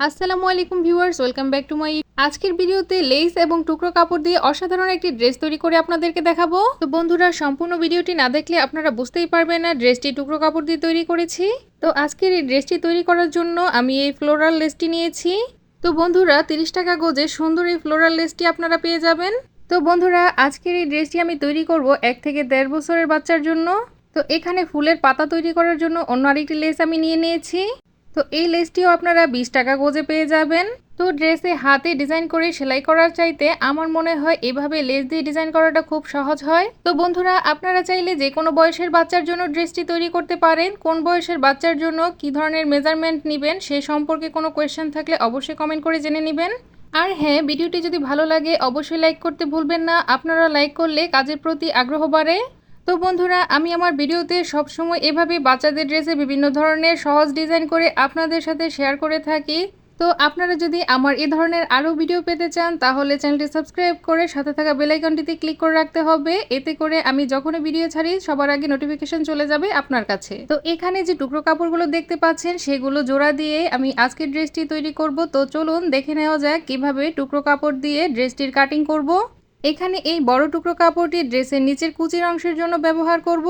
আসসালামু আলাইকুম viewers, welcome back to my আজকের ভিডিওতে লেস এবং টুকরো কাপড় দিয়ে অসাধারণ একটি ড্রেস তৈরি করে আপনাদেরকে দেখাবো। তো বন্ধুরা, সম্পূর্ণ ভিডিওটি না দেখলে আপনারা বুঝতেই পারবেন না ড্রেসটি টুকরো কাপড় দিয়ে তৈরি করেছি। তো আজকের এই ড্রেসটি তৈরি করার জন্য আমি এই ফ্লোরাল লেসটি নিয়েছি। তো বন্ধুরা, তিরিশ টাকা গোজে সুন্দর এই ফ্লোরাল লেসটি আপনারা পেয়ে যাবেন। তো বন্ধুরা, আজকের এই ড্রেসটি আমি তৈরি করব এক থেকে দেড় বছরের বাচ্চার জন্য। তো এখানে ফুলের পাতা তৈরি করার জন্য অন্য আরেকটি লেস আমি নিয়ে নিয়েছি। তো এই লেসটিও আপনারা বিশ টাকা গোজে পেয়ে যাবেন। তো ড্রেসে হাতে ডিজাইন করে সেলাই করার চাইতে আমার মনে হয় এভাবে লেস দিয়ে ডিজাইন করাটা খুব সহজ হয়। তো বন্ধুরা, আপনারা চাইলে যে কোনো বয়সের বাচ্চার জন্য ড্রেসটি তৈরি করতে পারেন। কোন বয়সের বাচ্চার জন্য কি ধরনের মেজারমেন্ট নেবেন সে সম্পর্কে কোনো কোয়েশ্চেন থাকলে অবশ্যই কমেন্ট করে জেনে নেবেন। আর হ্যাঁ ভিডিওটি যদি ভালো লাগে, অবশ্যই লাইক করতে ভুলবেন না। আপনারা লাইক করলে কাজের প্রতি আগ্রহ বাড়ে। তো বন্ধুরা, আমি আমার ভিডিওতে সবসময় এভাবে বাচ্চাদের ড্রেসে বিভিন্ন ধরনের সহজ ডিজাইন করে আপনাদের সাথে শেয়ার করে থাকি। তো আপনারা যদি আমার এ ধরনের আরও ভিডিও পেতে চান, তাহলে চ্যানেলটি সাবস্ক্রাইব করে সাথে থাকা বেলাইকনটিতে ক্লিক করে রাখতে হবে। এতে করে আমি যখনই ভিডিও ছাড়ি, সবার আগে নোটিফিকেশন চলে যাবে আপনার কাছে। তো এখানে যে টুকরো কাপড়গুলো দেখতে পাচ্ছেন, সেগুলো জোড়া দিয়ে আমি আজকের ড্রেসটি তৈরি করব। তো চলুন দেখে নেওয়া যাক কীভাবে টুকরো কাপড় দিয়ে ড্রেসটির কাটিং করব। এখানে এই বড় টুকরো কাপড়টি ড্রেসের নিচের কুচির অংশের জন্য ব্যবহার করব।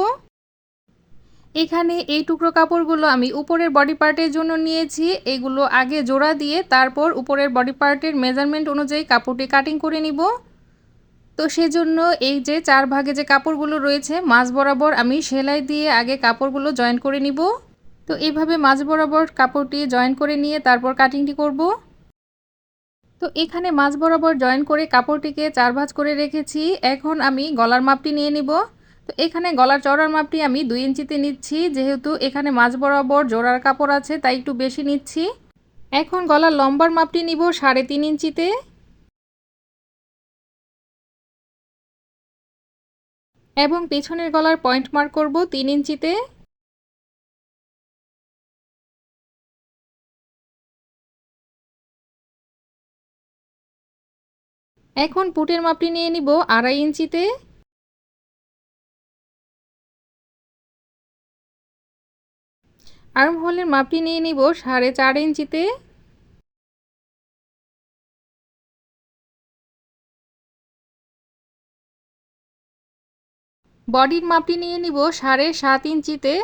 এখানে এই টুকরো কাপড়গুলো আমি উপরের বডি পার্টের জন্য নিয়েছি। এগুলো আগে জোড়া দিয়ে তারপর উপরের বডি পার্টের মেজারমেন্ট অনুযায়ী কাপড়টি কাটিং করে নিব। তো সেজন্য এই যে চার ভাগে যে কাপড়গুলো রয়েছে, মাঝ বরাবর আমি সেলাই দিয়ে আগে কাপড়গুলো জয়েন করে নিব। তো এইভাবে মাঝ বরাবর কাপড়টি জয়েন করে নিয়ে তারপর কাটিংটি করব। তো এখানে মাঝ বরাবর জয়েন করে কাপড়টিকে চার ভাঁজ করে রেখেছি। এখন আমি গলার মাপটি নিয়ে নিব। তো এখানে গলার চড়ার মাপটি আমি দুই ইঞ্চিতে নিচ্ছি। যেহেতু এখানে মাঝ বরাবর জোড়ার কাপড় আছে, তাই একটু বেশি নিচ্ছি। এখন গলার লম্বার মাপটি নিব সাড়ে তিন ইঞ্চিতে। এবং পেছনের গলার পয়েন্ট মার্ক করব তিন ইঞ্চিতে। এখন পুটের মাপটি নিয়ে নিব আড়াই ইঞ্চিতে। আর্ম হোলের মাপটি নিয়ে নিব সাড়ে চার ইঞ্চিতে। বডির মাপটি নিয়ে নিব সাড়ে সাত ইঞ্চিতে।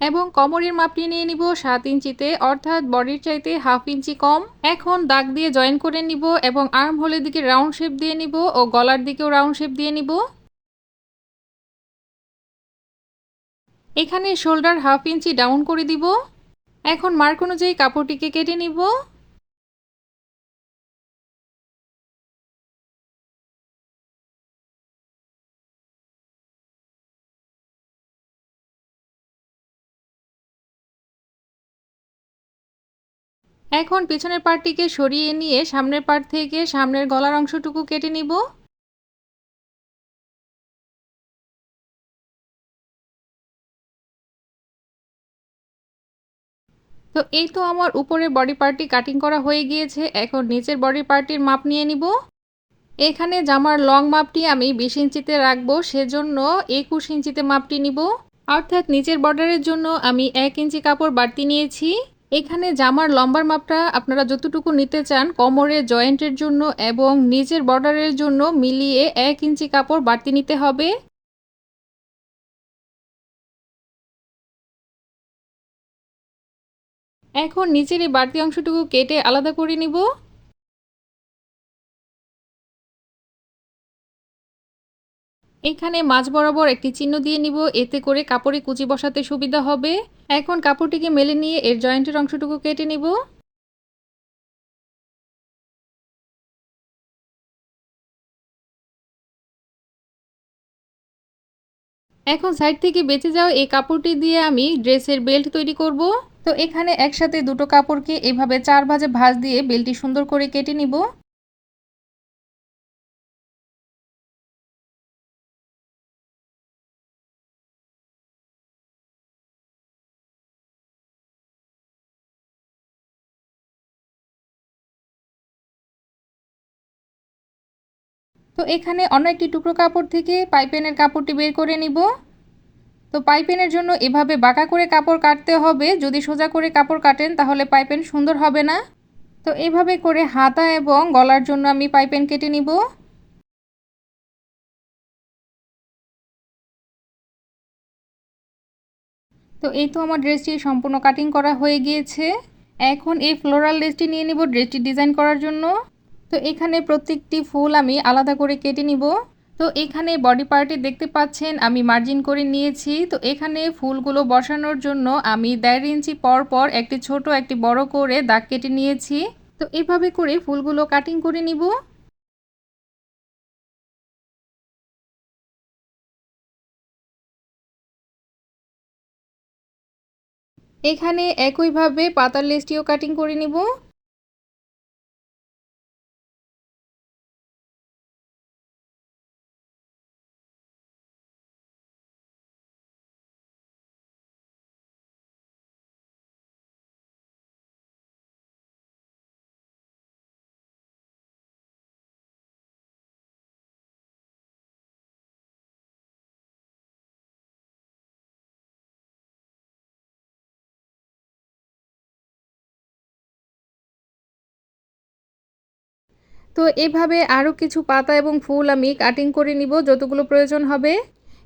এবং কমরের মাপটি নিয়ে নিব সাত ইঞ্চিতে, অর্থাৎ বডির চাইতে হাফ ইঞ্চি কম। এখন দাগ দিয়ে জয়েন করে নিব এবং আর্ম হোলের দিকে রাউন্ড শেপ দিয়ে নিব ও গলার দিকেও রাউন্ড শেপ দিয়ে নিব। এখানে শোল্ডার হাফ ইঞ্চি ডাউন করে দিব। এখন মার্ক অনুযায়ী কাপড়টিকে কেটে নিব। এখন পিছনের পার্টটিকে সরিয়ে নিয়ে সামনের পার্ট থেকে সামনের গলার অংশটুকু কেটে নিব। তো এই তো আমার উপরের বডি পার্টটি কাটিং করা হয়ে গিয়েছে। এখন নিচের বডি পার্টির মাপ নিয়ে নিব। এখানে জামার লং মাপটি আমি বিশ ইঞ্চিতে রাখব, সেজন্য একুশ ইঞ্চিতে মাপটি নিব। অর্থাৎ নিচের বর্ডারের জন্য আমি এক ইঞ্চি কাপড় বাড়তি নিয়েছি। এখানে জামার লম্বার মাপটা আপনারা যতটুকু নিতে চান কোমরে জয়েন্টের জন্য এবং নিজের বর্ডারের জন্য মিলিয়ে এক ইঞ্চি কাপড় বাড়তি নিতে হবে। এখন নিচের এই বাড়তি অংশটুকু কেটে আলাদা করে নিব। এখানে মাঝ বরাবর একটি চিহ্ন দিয়ে নিব। এতে করে কাপড়ে কুচি বসাতে সুবিধা হবে। এখন কাপড়টিকে মেলে নিয়ে এর জয়েন্টের অংশটুকু কেটে নিব। এখন সাইড থেকে বেঁচে যাওয়া এই কাপড়টি দিয়ে আমি ড্রেসের বেল্ট তৈরি করব। তো এখানে একসাথে দুটো কাপড়কে এভাবে চার ভাজে ভাঁজ দিয়ে বেল্টটি সুন্দর করে কেটে নিব। তো এখানে অন্য একটি টুকরো কাপড় থেকে পাইপেনের কাপড়টি বের করে নিব। তো পাইপেনের জন্য এভাবে বাঁকা করে কাপড় কাটতে হবে। যদি সোজা করে কাপড় কাটেন, তাহলে পাইপেন সুন্দর হবে না। তো এভাবে করে হাতা এবং গলার জন্য আমি পাইপেন কেটে নিব। তো এই তো আমার ড্রেসটি সম্পূর্ণ কাটিং করা হয়ে গিয়েছে। এখন এই ফ্লোরাল ড্রেসটি নিয়ে নিব ড্রেসটি ডিজাইন করার জন্য। তো এখানে প্রত্যেকটি ফুল আমি আলাদা করে কেটে নিব। তো এখানে বডি পার্টে দেখতে পাচ্ছেন আমি মার্জিন করে নিয়েছি। তো এখানে ফুলগুলো বসানোর জন্য আমি দেড় ইঞ্চি পর পর একটি ছোট, একটি বড় করে দাগ কেটে নিয়েছি। তো এভাবে করে ফুলগুলো কাটিং করে নিব। এখানে একইভাবে পাতার লেসটিও কাটিং করে নিব। তো এভাবে আরও কিছু পাতা এবং ফুল আমি কাটিং করে নিব, যতগুলো প্রয়োজন হবে।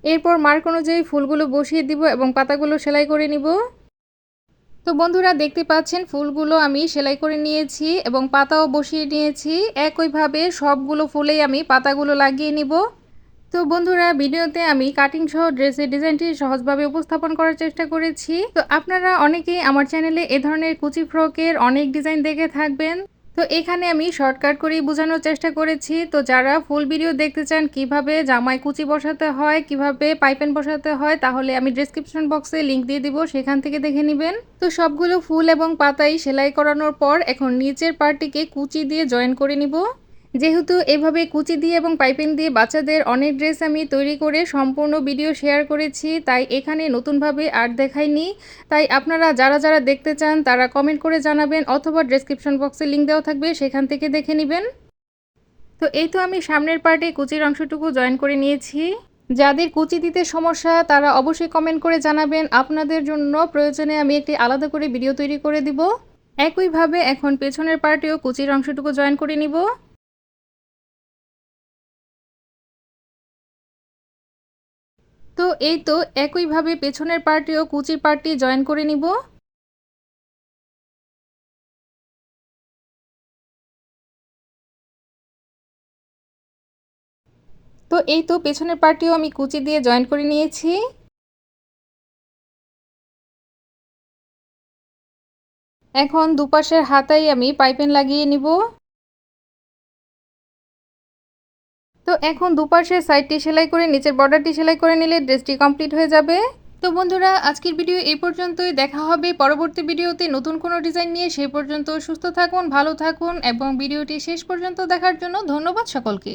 এরপর মার্ক অনুযায়ী ফুলগুলো বসিয়ে দিব এবং পাতাগুলো সেলাই করে নিব। তো বন্ধুরা, দেখতে পাচ্ছেন, ফুলগুলো আমি সেলাই করে নিয়েছি এবং পাতাও বসিয়ে নিয়েছি। একইভাবে সবগুলো ফুলেই আমি পাতাগুলো লাগিয়ে নিব। তো বন্ধুরা, ভিডিওতে আমি কাটিং সহ ড্রেসের ডিজাইনটি সহজভাবে উপস্থাপন করার চেষ্টা করেছি। তো আপনারা অনেকেই আমার চ্যানেলে এ ধরনের কুচি ফ্রকের অনেক ডিজাইন দেখে থাকবেন। তো এখানে আমি শর্টকাট করেই বোঝানোর চেষ্টা করেছি। তো যারা ফুল ভিডিও দেখতে চান কীভাবে জামাই কুচি বসাতে হয়, কীভাবে পাইপেন বসাতে হয়, তাহলে আমি ডিসক্রিপশন বক্সে লিংক দিয়ে দিব, সেখান থেকে দেখে নেবেন। তো সবগুলো ফুল এবং পাতাই সেলাই করানোর পর এখন নিচের পার্টটিকে কুচি দিয়ে জয়েন করে নিব। যেহেতু এভাবে কুচি দিয়ে এবং পাইপিং দিয়ে বাচ্চাদের অনেক ড্রেস আমি তৈরি করে সম্পূর্ণ ভিডিও শেয়ার করেছি, তাই এখানে নতুনভাবে আর দেখাইনি। তাই আপনারা যারা যারা দেখতে চান, তারা কমেন্ট করে জানাবেন অথবা ডেসক্রিপশন বক্সে লিঙ্ক দেওয়া থাকবে, সেখান থেকে দেখে নেবেন। তো এই তো আমি সামনের পার্টে কুচির অংশটুকু জয়েন করে নিয়েছি। যাদের কুচি দিতে সমস্যা, তারা অবশ্যই কমেন্ট করে জানাবেন। আপনাদের জন্য প্রয়োজনে আমি একটি আলাদা করে ভিডিও তৈরি করে দিব। একইভাবে এখন পেছনের পার্টেও কুচির অংশটুকু জয়েন করে নিব। তো এই তো একইভাবে পেছনের পার্টি ও কুচির পার্টি জয়েন করে নিব। তো এই তো পেছনের পার্টিও আমি কুচি দিয়ে জয়েন করে নিয়েছি। এখন দুপাশের হাতাই আমি পাইপেন লাগিয়ে নিব। তো এখন দুপাশের সাইডটি সেলাই করে, নিচের বর্ডারটি সেলাই করে নিলে ড্রেসটি কমপ্লিট হয়ে যাবে। তো বন্ধুরা, আজকের ভিডিও এই পর্যন্তই। দেখা হবে পরবর্তী ভিডিওতে নতুন কোনো ডিজাইন নিয়ে। সেই পর্যন্ত সুস্থ থাকুন, ভালো থাকুন এবং ভিডিওটি শেষ পর্যন্ত দেখার জন্য ধন্যবাদ সকলকে।